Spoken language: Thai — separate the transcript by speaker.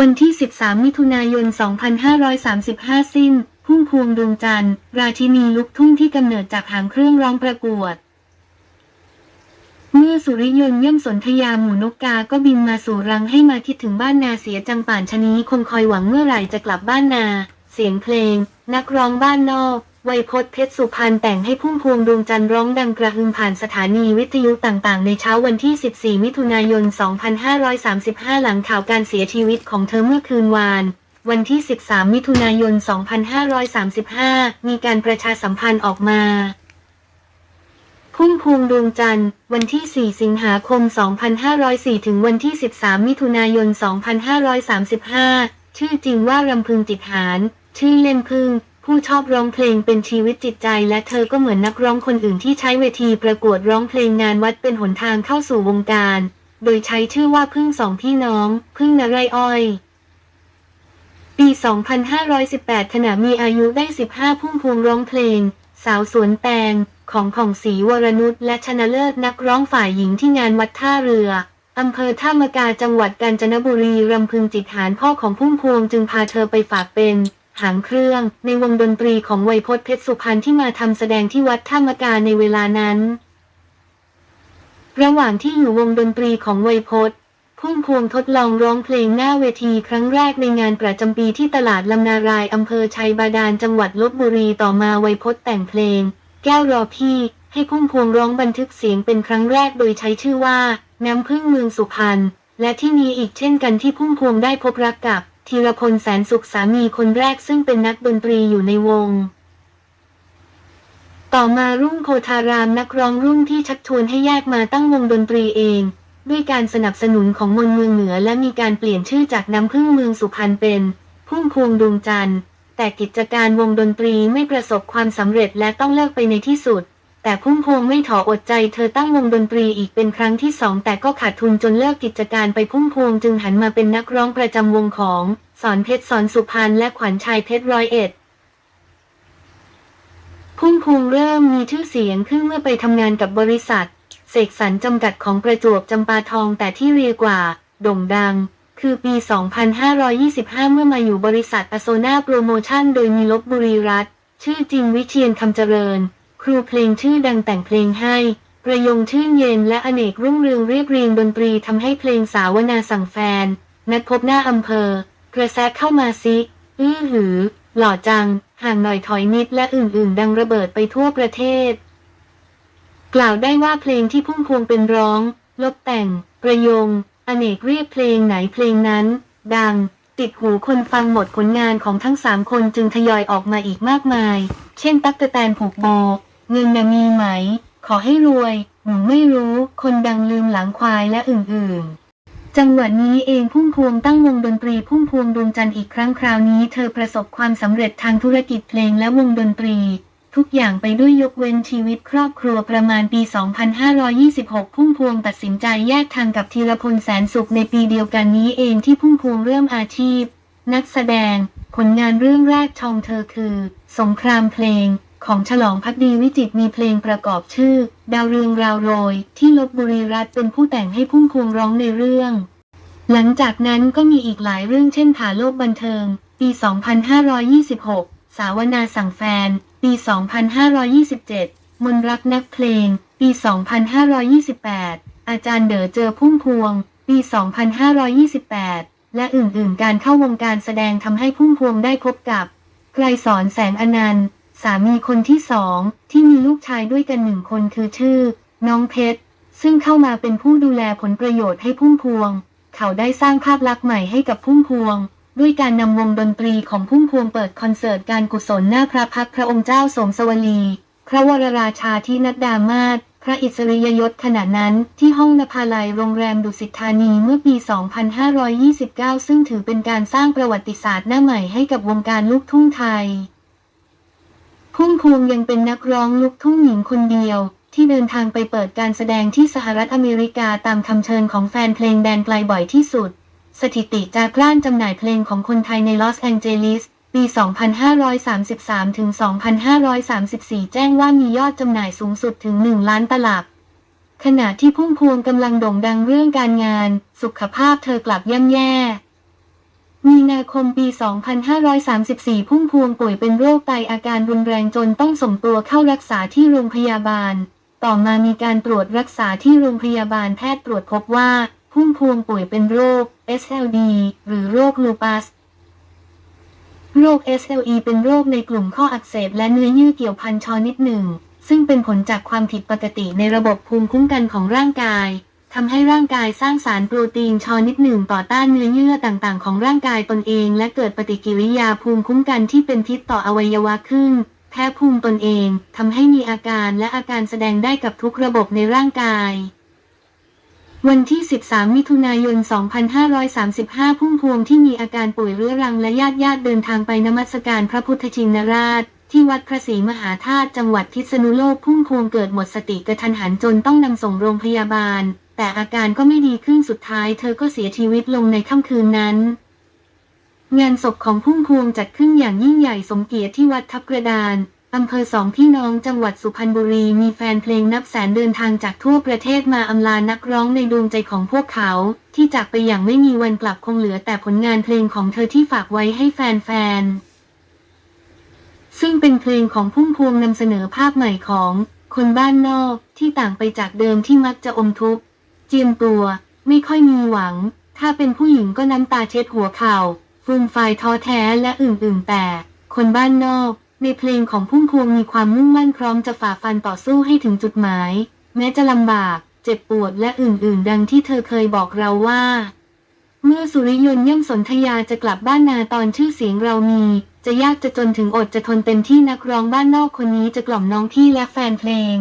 Speaker 1: วันที่ 13 มิถุนายน 2535 สิ้น พุ่มพวงดวงจันทร์ ราชินีลูกทุ่งที่กำเนิดจากหางเครื่องร้องประกวด เมื่อสุริยนต์ย่ำสนธยาหมูนกกา ก็บินมาสู่รังให้มาคิดถึงบ้านนาเสียจังป่านชนี้คงคอยหวังเมื่อไหร่จะกลับบ้านนา เสียงเพลง นักร้องบ้านนอก วัยพจน์เพชรสุพรรณแต่งให้พุ่มพวงดวงจันทร์ร้องดังกระหึ่มผ่านสถานีวิทยุต่างๆ ในเช้าวันที่ 14 มิถุนายน 2535 หลังข่าวการเสียชีวิตของเธอเมื่อคืนวาน วันที่ 13 มิถุนายน 2535 มีการประชาสัมพันธ์ออกมาพุ่มพวงดวงจันทร์ วันที่ 4 สิงหาคม 2504 ถึงวันที่ 13 มิถุนายน 2535 ชื่อจริงว่ารำพึงจิตหารชื่อเล่นพึ่ง ผู้ชอบร้องเพลงเป็นชีวิตจิตใจ และเธอก็เหมือนนักร้องคนอื่นที่ใช้เวทีประกวดร้องเพลงงานวัดเป็นหนทางเข้าสู่วงการ โดยใช้ชื่อว่าพึ่งสองพี่น้อง พึ่งนไรอ้อย ปี 2518 ขณะมีอายุได้ 15 พุ่มพวงร้องเพลง สาวสวนแตงของของศรีวรนุชและชนะเลิศนักร้องฝ่ายหญิงที่งานวัดท่าเรืออำเภอท่ามกาจังหวัดกาญจนบุรีรำพึงจิตหารพ่อของพุ่มพวงจึงพาเธอไปฝากเป็น หางเครื่อง ในวงดนตรีของไวยพจน์เพชรสุพรรณที่มาทำแสดงที่วัดท่ามกาในเวลานั้น ระหว่างที่อยู่วงดนตรีของไวยพจน์พุ่มพวงทดลองร้องเพลงหน้าเวทีครั้งแรกในงานประจำปีที่ตลาดลำนารายอำเภอชัยบาดาลจังหวัดลบบุรีต่อมาไวยพจน์แต่งเพลง แก้วรอพี่ให้พุ่มพวงร้องบันทึกเสียงเป็นครั้งแรกโดยใช้ชื่อว่า น้ำพึ่งเมืองสุพรรณและที่นี้อีกเช่นกันที่พุ่มพวงได้พบรักกับ ธีรพลแสนสุขสามีคนแรกซึ่งเป็นนักดนตรีอยู่ในวง ต่อมารุ่งโพธารามนักร้องรุ่นที่ชักชวนให้แยกมาตั้งวงดนตรีเอง ด้วยการสนับสนุนของมนเมืองเหนือและมีการเปลี่ยนชื่อจากน้ำพึ่งเมืองสุพรรณเป็น พุ่มพวงดวงจันทร์ แต่กิจการวงดนตรีไม่ประสบความสำเร็จและต้องเลิกไปในที่สุด แต่พุ่มพวงไม่ถออดใจเธอตั้งวงดนตรีอีกเป็นครั้งที่สองแต่ก็ขาดทุนจนเลิกกิจการไปพุ่มพวงจึงหันมาเป็นนักร้องประจำวงของ สอนเพชรสอนสุพรรณและขวัญชัยเพชรร้อยเอ็ดพุ่มพวงเริ่มมีชื่อเสียงขึ้นเมื่อไปทำงานกับบริษัท เสกสรรจำกัดของประจวบจำปาทองแต่ที่เรียกว่า โด่งดัง คือปี 2525 เมื่อมาอยู่บริษัทอโซนาโปรโมชั่นโดยมีลบบุรีรัฐชื่อจริงวิเชียนคำเจริญ ครูเพลงชื่อดังแต่งเพลงให้ ประยงชื่นเย็นและอเนกรุ่งเรืองเรียบเรียงดนตรีทำให้เพลงสาวนาสั่งแฟน นัดพบหน้าอำเภอ กระแสเข้ามาซิ อื้อหือ หล่อจัง ห่างหน่อยถอยนิดและอื่นๆ ดังระเบิดไปทั่วประเทศ กล่าวได้ว่าเพลงที่พุ่มพวงเป็นร้อง ลบแต่ง ประยง อเนกเรียบเพลงไหนเพลงนั้น ดัง ติดหูคนฟังหมดผลงานของทั้งสามคนจึงทยอยออกมาอีกมากมาย เช่น ตั๊กแตนผูกโบ เงินน่ะมีไหม ขอให้รวยหนูไม่รู้ คนดังลืมหลังควายและอื่นๆ จังหวะนี้เองพุ่มพวงตั้งวงดนตรีพุ่มพวงดวงจันทร์อีกครั้งคราวนี้เธอประสบความสำเร็จทางธุรกิจเพลงและวงดนตรี ทุกอย่างไปด้วยยกเว้นชีวิตครอบครัวประมาณปี 2526 พุ่มพวงตัดสินใจแยกทางกับธีรพลแสนสุขในปีเดียวกันนี้เองที่พุ่มพวงเริ่มอาชีพ นักแสดง ผลงานเรื่องแรกชองเธอคือ สงครามเพลง ของฉลองพักดีวิจิตมีเพลงประกอบชื่อ ดาวเรืองราวโรย ที่ลบบุรีรัฐเป็นผู้แต่งให้พุ่มพวงร้องในเรื่อง หลังจากนั้นก็มีอีกหลายเรื่องเช่นผาโลกบันเทิง ปี 2526 สาวนาสั่งแฟน ปี 2527 มนรักนักเพลง ปี 2528 อาจารย์เด๋อเจอพุ่มพวง ปี 2528 และอื่นๆ การเข้าวงการแสดงทำให้พุ่มพวงได้พบกับไกรสอนแสงอนันต์ สามีคนที่สองที่มีลูกชายด้วยกันหนึ่งคนคือชื่อ น้องเพชร ซึ่งเข้ามาเป็นผู้ดูแลผลประโยชน์ให้พุ่มพวง เขาได้สร้างภาพลักษณ์ใหม่ให้กับพุ่มพวง ด้วยการนำวงดนตรีของพุ่มพวงเปิดคอนเสิร์ตการกุศลหน้าพระพักพระองค์เจ้าสมสวลี พระวรราชาที่นัดดามาศพระอิสริยยศขณะนั้นที่ห้องนภาลัยโรงแรมดุสิตธานีเมื่อปี 2529 ซึ่งถือเป็นการสร้างประวัติศาสตร์หน้าใหม่ให้กับวงการลูกทุ่งไทย พุ่มพวงยังเป็นนักร้องลูกทุ่งหญิงคนเดียว ที่เดินทางไปเปิดการแสดงที่สหรัฐอเมริกาตามคำเชิญของแฟนเพลงแดนไกลบ่อยที่สุด สถิติจากกล้านจำหน่ายเพลงของคนไทยในลอสแองเจลิสปี 2533 ถึง 2534 แจ้งว่ามียอดจำหน่ายสูงสุดถึง 1 ล้านตลับ ขณะที่พุ่มพวงกำลังโด่งดังเรื่องการงาน สุขภาพเธอกลับย่ำแย่ มีนาคมปี 2534 พุ่มพวงป่วยเป็นโรคไตอาการรุนแรงจนต้องส่งตัวเข้ารักษาที่โรงพยาบาล ต่อมามีการตรวจรักษาที่โรงพยาบาลแพทย์ตรวจพบว่า พุ่มพวงป่วยเป็นโรค SLD หรือโรคลูปัส โรค SLE เป็นโรคในกลุ่มข้ออักเสบและเนื้อเยื่อเกี่ยวพันชนิดหนึ่ง ซึ่งเป็นผลจากความผิดปกติในระบบภูมิคุ้มกันของร่างกาย ทำให้ร่างกายสร้างสารโปรตีนชนิดหนึ่งต่อต้านเนื้อเยื่อต่างๆ ของร่างกายตนเอง และเกิดปฏิกิริยาภูมิคุ้มกันที่เป็นพิษต่ออวัยวะขึ้น แพ้ภูมิตนเองทำให้มีอาการและอาการแสดงได้กับทุกระบบในร่างกาย วันที่ 13 มิถุนายน 2535 พุ่มพวงที่มีอาการป่วยเรื้อรังและญาติญาติเดินทางไปนมัสการพระพุทธชินราชที่วัดพระศรีมหาธาตุจังหวัดพิษณุโลกพุ่มพวงเกิดหมดสติกระทันหันจนต้องนำส่งโรงพยาบาล แต่อาการก็ไม่ดีขึ้นสุดท้ายเธอก็เสียชีวิตลงในค่ำคืนนั้น งานศพของพุ่มพวงจัดขึ้นอย่างยิ่งใหญ่สมเกียรติที่วัดทับกระดานอำเภอสองพี่น้องจังหวัดสุพรรณบุรีมีแฟนเพลงนับแสนเดินทางจากทั่วประเทศมาอำลานักร้องในดวงใจของพวกเขา ที่จากไปอย่างไม่มีวันกลับคงเหลือแต่ผลงานเพลงของเธอที่ฝากไว้ให้แฟนๆ ซึ่งเป็นเพลงของพุ่มพวงนำเสนอภาพใหม่ของคนบ้านนอกที่ต่างไปจากเดิมที่มักจะอมทุกข์ จียมตัว ไม่ค่อยมีหวัง ถ้าเป็นผู้หญิงก็น้ำตาเช็ดหัวเข่าฟูมไฟายท้อแท้และอื่นๆแต่ คนบ้านนอก ในเพลงของพุ่มพวงมีความมุ่งมั่นพร้อมจะฝ่าฟันต่อสู้ให้ถึงจุดหมาย แม้จะลำบาก เจ็บปวดและอื่นๆ ดังที่เธอเคยบอกเราว่า เมื่อสุริยนต์ย่ำสนธยาจะกลับบ้านนาตอนชื่อเสียงเรามี จะยากจะจนถึงอดจะทนเต็มที่นักร้องบ้านนอกคนนี้จะกล่อมน้องพี่และแฟนเพลง